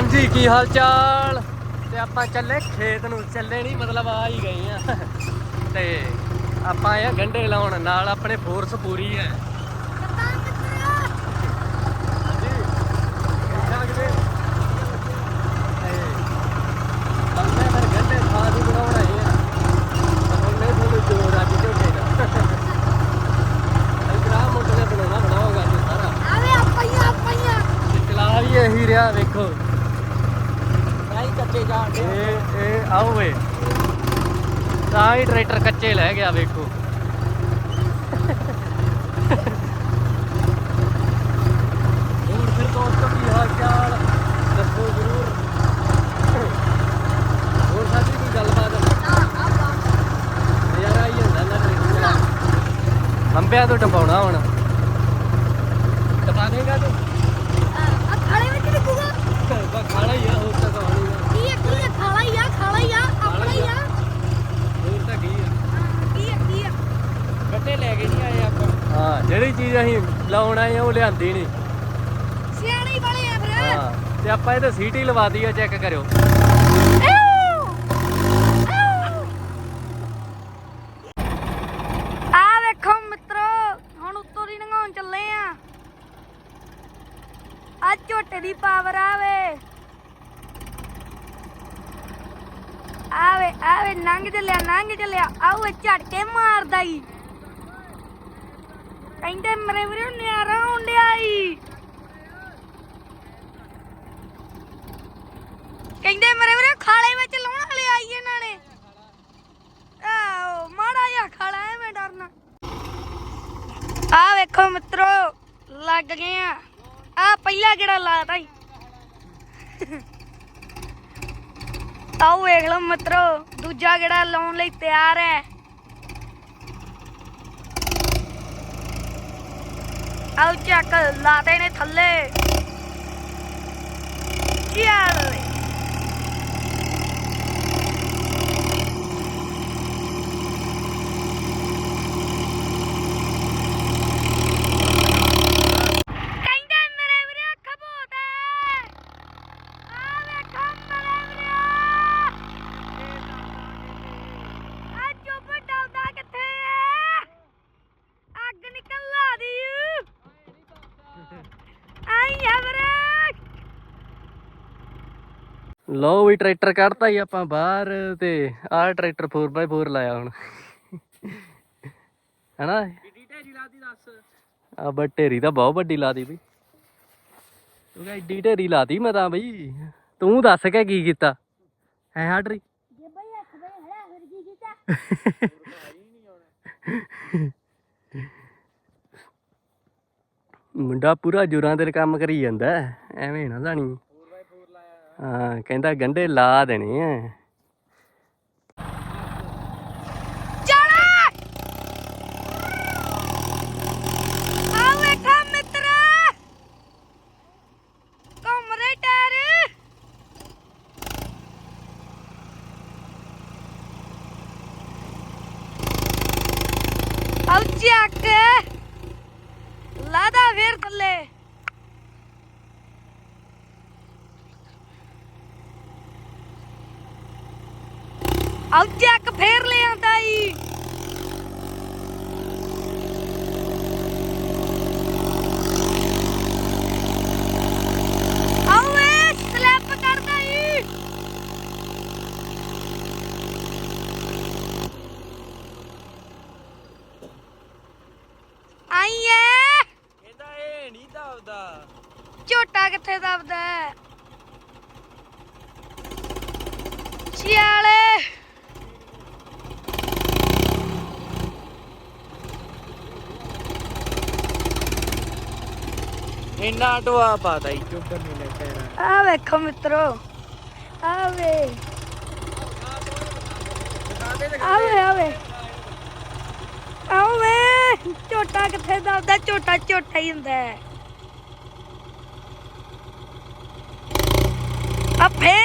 ਹਾਂਜੀ, ਕੀ ਹਾਲ ਚਾਲ ਤੇ ਆਪਾਂ ਚੱਲੇ ਖੇਤ ਨੂੰ, ਚੱਲੇ ਨਹੀਂ ਮਤਲਬ ਆ ਹੀ ਗਏ ਆ। ਤੇ ਆਪਾਂ ਆਏ ਆ ਗੰਢੇ ਲਾਉਣ, ਨਾਲ ਆਪਣੇ ਫੋਰਸ ਪੂਰੀ ਹੈ ਹਾਂਜੀ ਕਿੱਦਾਂ ਕਿਤੇ ਤੇ ਬੰਦੇ ਫਿਰ ਗੰਢੇ ਖਾਦ ਹੀ ਬਣਾਉਣ ਆਏ ਆ ਉਹਨੇ ਤੁਹਾਨੂੰ ਜੋਰ ਅੱਜ ਝੋਟੇ ਦਾ ਇਤਰਾ ਮੁੰਡੇ ਨੇ ਬਣਾਉਣਾ ਬਣਾਓਗਾ ਜੀ ਸਾਰਾ ਆਵੇ ਆਪਈਆਂ ਆਪਈਆਂ ਤੇ ਚਲਾ ਵੀ ਇਹੀ ਰਿਹਾ ਵੇਖੋ ਨਹੀਂ ਕੱਚੇ ਜਾਣਦੇ ਇਹ ਇਹ ਆਓ ਵੇ। ਤਾਂ ਹੀ ਟਰੈਕਟਰ ਕੱਚੇ ਲੈ ਗਿਆ ਵੇਖੋ। ਹੋਰ ਫਿਰ ਦੋਸਤੋ ਕੀ ਹਾਲ ਚਾਲ? ਦੱਸੋ ਜ਼ਰੂਰ। ਹੋਰ ਸਾਡੀ ਕੋਈ ਗੱਲਬਾਤ? ਨਜ਼ਾਰਾ ਆਈ ਜਾਂਦਾ ਨਾ ਟਰੈਕਟਰ ਲੰਬਿਆਂ ਤੋਂ ਟਪਾਉਣਾ ਹੁਣ। ਟਪਾ ਦੇਗਾ ਤੂੰ ਆ ਖਾਲੇ ਵਿੱਚ ਨਿਕੂਗਾ ਬਾ ਖਾਣਾ ਹੀ ਆ ਹੋਰ ਤਾਂ ਕਹਾਣੀ ਆ ਕੀ ਹੈ ਕੀ ਹੈ ਖਾਲਾ ਹੀ ਆ ਖਾਲਾ ਹੀ ਆ ਆਪਣਾ ਹੀ ਆ ਹੋਰ ਤਾਂ ਕੀ ਆ ਕੀ ਹੈ ਕੀ ਹੈ ਗੱਡੇ ਲੈ ਕੇ ਨਹੀਂ ਆਏ ਆਪਾਂ ਹਾਂ ਜਿਹੜੀ ਚੀਜ਼ ਅਸੀਂ ਲਾਉਣ ਆਏ ਆ ਉਹ ਲਿਆਂਦੀ ਨਹੀਂ। ਸਿਆਣੇ ਬੜੇ ਆ ਫਿਰ। ਹਾਂ ਤੇ ਆਪਾਂ ਇਹਦੇ ਸੀਟੀ ਲਵਾ ਦਈ ਆ ਚੈੱਕ ਕਰਿਓ। ਆ ਵੇਖੋ ਮਿੱਤਰੋ ਹੁਣ ਉੱਤੋਂ ਦੀ ਨੰਗਾਉਣ ਚੱਲੇ ਆ। ਆ ਝੋਟੇ ਦੀ ਪਾਵਰ ਆਵੇ ਆਵੇ ਆਵੇ ਨੰਗ ਚੱਲਿਆ ਨੰਗ ਚੱਲਿਆ। ਆਵੇ ਝਟਕੇ ਮਾਰਦਾ ਈ। ਕਹਿੰਦੇ ਮਰੇ ਵੀਰੇ ਨਿਆਰਾ ਹੁੰਦਿਆ ਈ। ਕਹਿੰਦੇ ਮਰੇ ਵੀਰੇ ਖਾਲੇ ਵਿੱਚ ਲਾਉਣ ਵਾਲੇ ਆਈ ਇਹਨਾਂ ਨੇ। ਆਓ ਮਾੜਾ ਜਿਹਾ ਖਾਲਾ, ਐਵੇਂ ਡਰਨਾ। ਆ ਵੇਖੋ ਮਿੱਤਰੋ, ਲੱਗ ਗਏ ਆ। ਆ ਪਹਿਲਾ ਕਿਹੜਾ ਲਾਤਾ ਈ। ਆਓ ਵੇਖ ਲਓ ਮਿੱਤਰੋ, ਦੂਜਾ ਕਿਹੜਾ ਲਾਉਣ ਲਈ ਤਿਆਰ ਹੈ ਆਓ ਚੱਕ ਲਾਤੇ ਨੇ ਥੱਲੇ। ਚੱਲ ਕਹਿੰਦੇ ਮੇਰੇ ਵੀਰੇ ਅੱਖ ਭੂਤ ਹੈ ਆ ਵੇਖੋ ਮੇਰੇ ਵੀਰੇ ਆ ਚੁੱਪ ਡਲਦਾ ਕਿੱਥੇ ਹੈ ਅੱਗ ਨਿਕਲ ਲਾ ਦੀ ਆਈ ਆ ਵੀਰੇ ਲਓ ਵੀ ਟਰੈਕਟਰ ਕੱਢਤਾ ਹੀ ਆਪਾਂ ਬਾਹਰ ਤੇ ਆਹ ਟਰੈਕਟਰ 4x4 ਲਾਇਆ ਹੁਣ। ਹਨਾ? ਆ ਬਟ ਢੇਰੀ ਤਾਂ ਬਹੁਤ ਵੱਡੀ ਲਾਦੀ ਬਈ। ਤੂੰ ਕਹ ਏਡੀ ਢੇਰੀ ਲਾਦੀ ਮੈਂ ਤਾਂ ਬਈ। ਤੂੰ ਦੱਸ ਕੇ ਕੀ ਕੀਤਾ? ਹੈ ਹਾਡਰੀ ਜੇ ਬਈ ਅੱਖ ਬਈ ਹੜਾ ਫਿਰ ਕੀ ਕੀਤਾ ਮੁੰਡਾ ਪੂਰਾ ਜੁਰਾਂ ਦੇ ਕੰਮ ਕਰੀ ਜਾਂਦਾ, ਐਵੇਂ ਨਾ ਜਾਣੀ। ਹਾਂ ਕਹਿੰਦਾ ਗੰਡੇ ਲਾ ਦੇਣੇ ਆ। ਆਉ ਚੱਕ ਲਾਦਾ ਫੇਰ ਥੱਲੇ ਆਉ ਚੱਕ ਫੇਰ ਲੈ ਆਂਦਾ ਈ। ਝੋਟਾ ਕਿੱਥੇ ਦਬਦਾ? ਹੈ ਇੰਨਾ ਟਵਾ ਪਾਦਾ ਹੀ ਚੁੱਪ ਨਹੀਂ ਲੈ ਪੈਣਾ ਆ ਵੇਖੋ ਮਿੱਤਰੋ ਆਵੇ ਆਵੇ ਆਵੇ ਆਵੇ ਝੋਟਾ ਕਿੱਥੇ ਦਬਦਾ ਝੋਟਾ ਝੋਟਾ ਹੀ ਹੁੰਦਾ ਹੈ। ਆ ਫੇਰ